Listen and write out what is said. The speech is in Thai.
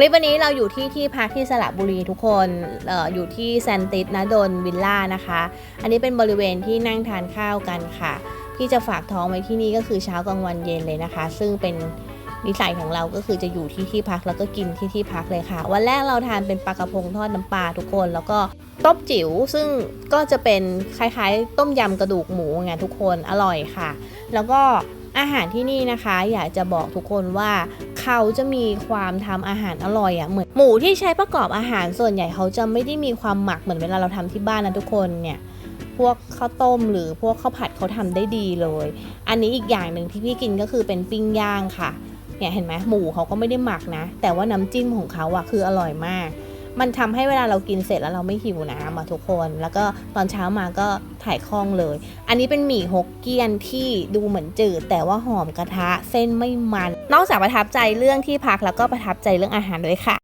คลิปวันนี้เราอยู่ที่ที่พักที่สระบุรีทุกคนอออยู่ที่แซนติสนะดนวิลล่านะคะ อันนี้เป็นบริเวณที่นั่งทานข้าวกันค่ะ ที่จะฝากท้องไว้ที่นี่ก็คือเช้ากลางวันเย็นเลยนะคะ ซึ่งเป็นนิสัยของเราก็คือจะอยู่ที่ที่พักแล้วก็กินที่ที่พักเลยค่ะ วันแรกเราทานเป็นปลากระพงทอดน้ำปลาทุกคนแล้วก็ต้มจิ๋วซึ่งก็จะเป็นคล้ายๆ ต้มยำกระดูกหมูไงทุกคนอร่อยค่ะ แล้วก็อาหารที่นี่นะคะ อยากจะบอกทุกคนว่าเขาจะมีความทำอาหารอร่อยอะ่ะเหมือนหมูที่ใช้ประกอบอาหารส่วนใหญ่เขาจะไม่ได้มีความหมักเหมือนเวลาเราทำที่บ้านนะทุกคนเนี่ยพวกข้าวต้มหรือพวกข้าวผัดเขาทำได้ดีเลย อันนี้อีกอย่างหนึ่งที่พี่กินก็คือเป็นปิ้งย่างค่ะเนี่ยเห็นไหมหมูเขาก็ไม่ได้หมักนะ แต่ว่าน้ำจิ้มของเขาอะคืออร่อยมาก มันทำให้เวลาเรากินเสร็จแล้วเราไม่หิวน้ำอะทุกคน แล้วก็ตอนเช้ามาก็ถ่ายคล่องเลย อันนี้เป็นหมี่ฮกเกี้ยนที่ดูเหมือนจืด แต่ว่าหอมกระทะเส้นไม่มัน นอกจากประทับใจเรื่องที่พักแล้วก็ประทับใจเรื่องอาหารด้วยค่ะ